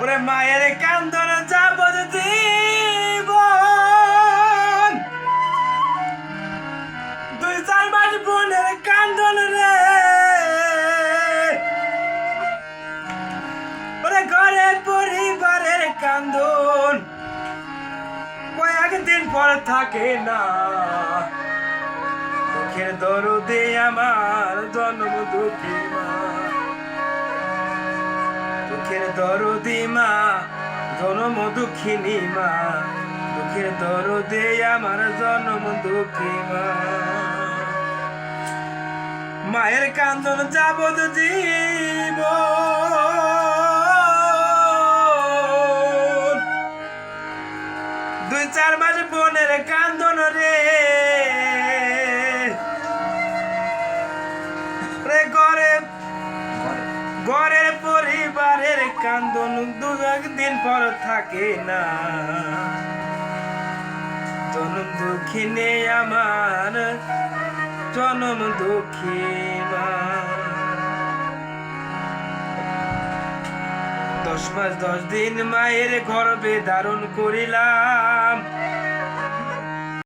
ওরে মায়ের কান্দন যাব দিব দুই চার মাস বোনের কান্দন রে। ওরে ঘরে পরিবারের কান্দন। কয়েকদিন পর থাকে না। দরদে আমার জন্ম দুঃখী মা। দুঃখের দরদি মা, জন্ম দুঃখিনী মা। দুঃখের দরদে আমার জন্ম দুঃখী মা। মায়ের কান্দন যাবত জীব। দুই চার মাস বোনের কান্দন ঘরের পরিবারের কান্দন দু একদিন পর থাকে না জনম দুঃখিনে আমার, জনম দুঃখী মা। দশ মাস দশ দিন মায়ের গর্ভে ধারণ করিলাম